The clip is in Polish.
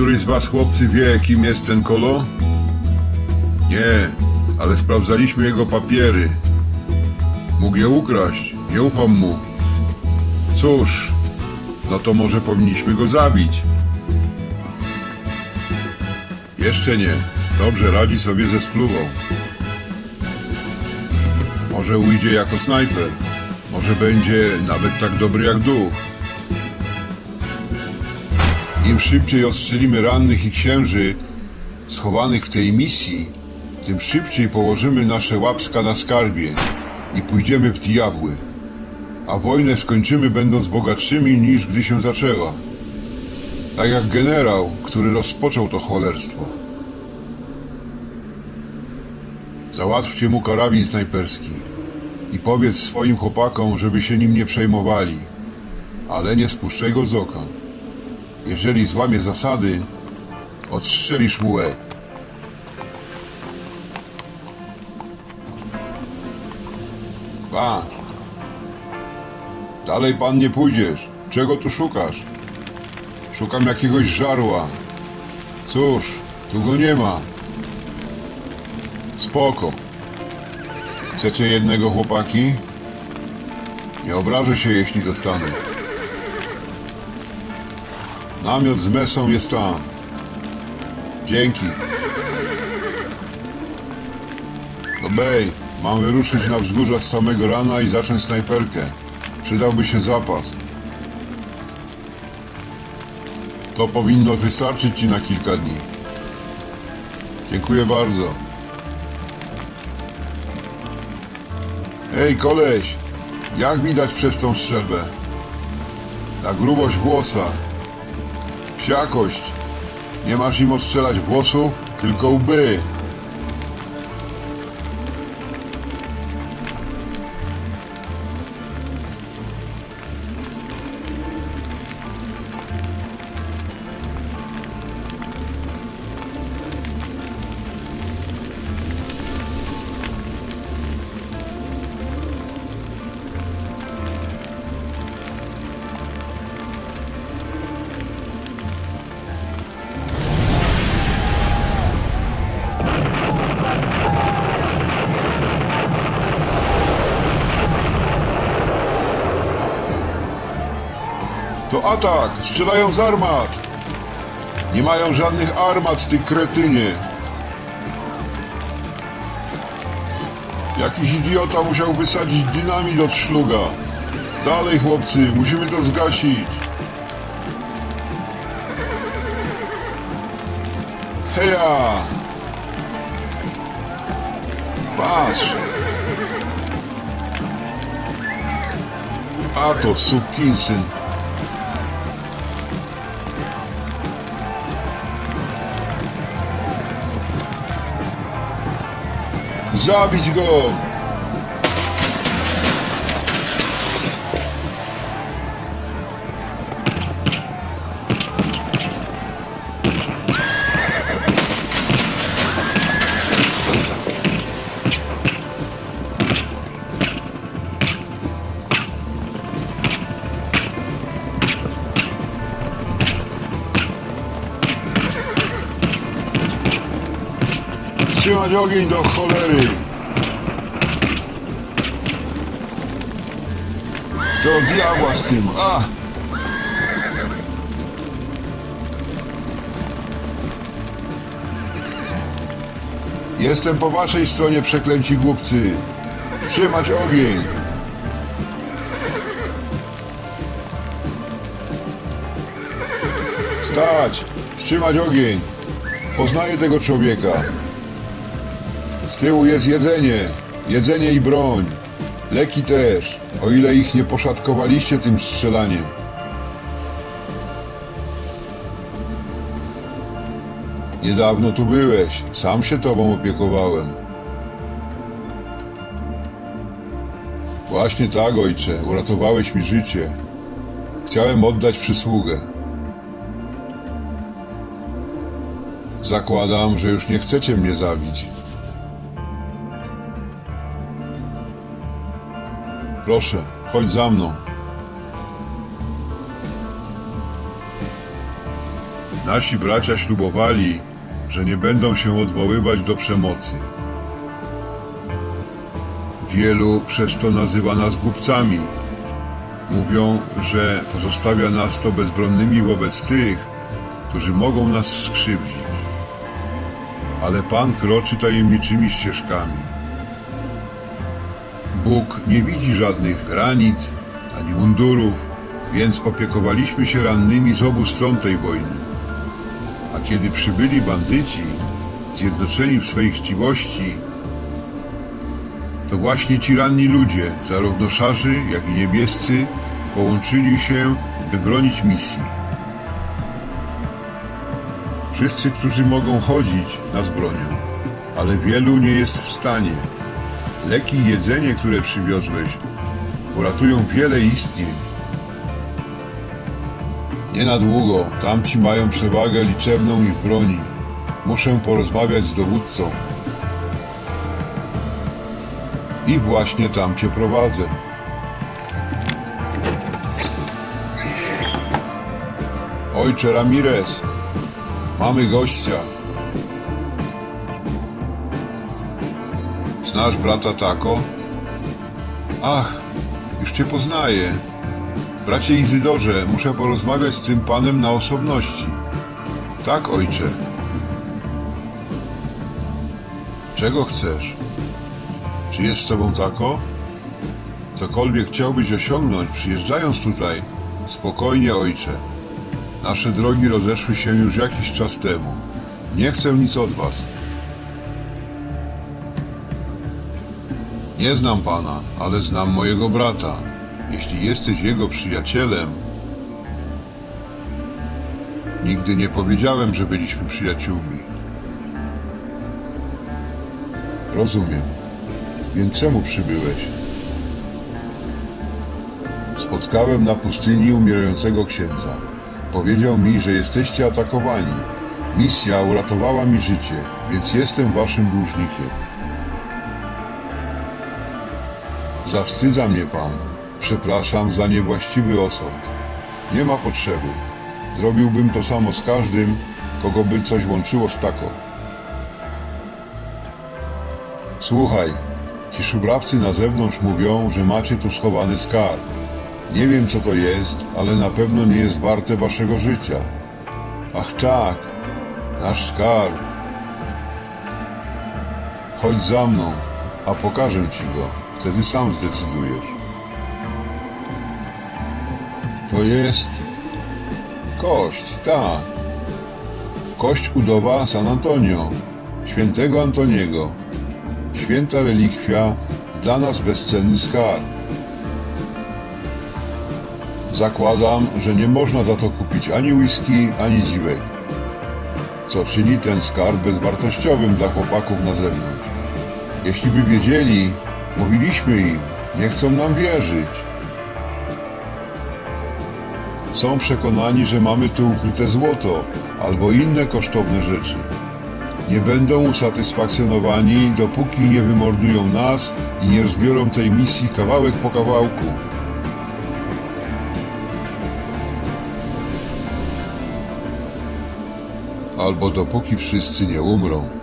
któryś z was chłopcy wie, kim jest ten kolo? Nie, ale sprawdzaliśmy jego papiery. Mógł je ukraść, nie ufam mu. Cóż, no to może powinniśmy go zabić. Jeszcze nie. Dobrze radzi sobie ze spluwą. Może ujdzie jako snajper. Może będzie nawet tak dobry jak duch. Im szybciej ostrzelimy rannych i księży schowanych w tej misji, tym szybciej położymy nasze łapska na skarbie i pójdziemy w diabły. A wojnę skończymy będąc bogatszymi niż gdy się zaczęła. Tak jak generał, który rozpoczął to cholerstwo. Załatwcie mu karabin snajperski i powiedz swoim chłopakom, żeby się nim nie przejmowali, ale nie spuszczaj go z oka. Jeżeli złamie zasady, odstrzelisz mu łeb. Patrz. Dalej pan nie pójdziesz. Czego tu szukasz? Szukam jakiegoś żarła. Cóż, tu go nie ma. Spoko. Chcecie jednego chłopaki? Nie obrażę się, jeśli dostanę. Namiot z mesą jest tam. Dzięki. No bej, mam wyruszyć na wzgórza z samego rana i zacząć snajperkę. Przydałby się zapas. To powinno wystarczyć ci na kilka dni. Dziękuję bardzo. Ej, koleś, jak widać przez tą strzelbę? Na grubość włosa. Psiakość. Nie masz im odstrzelać włosów, tylko łby. To atak! Strzelają z armat! Nie mają żadnych armat, ty kretynie! Jakiś idiota musiał wysadzić dynamit od szluga. Dalej, chłopcy, musimy to zgasić. Heja! Patrz! A to sukinsyn. Zabić go! Trzymać ogień do cholery! Do diabła z tym, a! Jestem po waszej stronie, przeklęci głupcy! Trzymać ogień! Stać! Trzymać ogień! Poznaję tego człowieka. Z tyłu jest jedzenie. Jedzenie i broń. Leki też, o ile ich nie poszatkowaliście tym strzelaniem. Niedawno tu byłeś, sam się tobą opiekowałem. Właśnie tak, ojcze, uratowałeś mi życie. Chciałem oddać przysługę. Zakładam, że już nie chcecie mnie zabić. Proszę, chodź za mną. Nasi bracia ślubowali, że nie będą się odwoływać do przemocy. Wielu przez to nazywa nas głupcami. Mówią, że pozostawia nas to bezbronnymi wobec tych, którzy mogą nas skrzywdzić. Ale Pan kroczy tajemniczymi ścieżkami. Bóg nie widzi żadnych granic ani mundurów, więc opiekowaliśmy się rannymi z obu stron tej wojny. A kiedy przybyli bandyci, zjednoczeni w swej chciwości, to właśnie ci ranni ludzie, zarówno szarzy, jak i niebiescy, połączyli się, by bronić misji. Wszyscy, którzy mogą chodzić, nas bronią, ale wielu nie jest w stanie. Leki i jedzenie, które przywiozłeś, uratują wiele istnień. Nie na długo, tamci mają przewagę liczebną i w broni. Muszę porozmawiać z dowódcą. I właśnie tam cię prowadzę. Ojcze Ramirez, mamy gościa. Znasz brata Tako? Ach, już cię poznaję. Bracie Izydorze, muszę porozmawiać z tym panem na osobności. Tak, ojcze. Czego chcesz? Czy jest z tobą tako? Cokolwiek chciałbyś osiągnąć, przyjeżdżając tutaj, spokojnie, ojcze. Nasze drogi rozeszły się już jakiś czas temu. Nie chcę nic od was. Nie znam pana, ale znam mojego brata. Jeśli jesteś jego przyjacielem, nigdy nie powiedziałem, że byliśmy przyjaciółmi. Rozumiem. Więc czemu przybyłeś? Spotkałem na pustyni umierającego księdza. Powiedział mi, że jesteście atakowani. Misja uratowała mi życie, więc jestem waszym dłużnikiem. Zawstydza mnie pan. Przepraszam za niewłaściwy osąd. Nie ma potrzeby. Zrobiłbym to samo z każdym, kogo by coś łączyło z taką. Słuchaj, ci szubrawcy na zewnątrz mówią, że macie tu schowany skarb. Nie wiem co to jest, ale na pewno nie jest warte waszego życia. Ach tak, nasz skarb. Chodź za mną, a pokażę ci go. Wtedy sam zdecydujesz. To jest kość, tak. Kość udowa San Antonio, świętego Antoniego. Święta relikwia, dla nas bezcenny skarb. Zakładam, że nie można za to kupić ani whisky, ani dziwek. Co czyni ten skarb bezwartościowym dla chłopaków na zewnątrz. Jeśli by wiedzieli, mówiliśmy im, nie chcą nam wierzyć. Są przekonani, że mamy tu ukryte złoto albo inne kosztowne rzeczy. Nie będą usatysfakcjonowani, dopóki nie wymordują nas i nie rozbiorą tej misji kawałek po kawałku. Albo dopóki wszyscy nie umrą.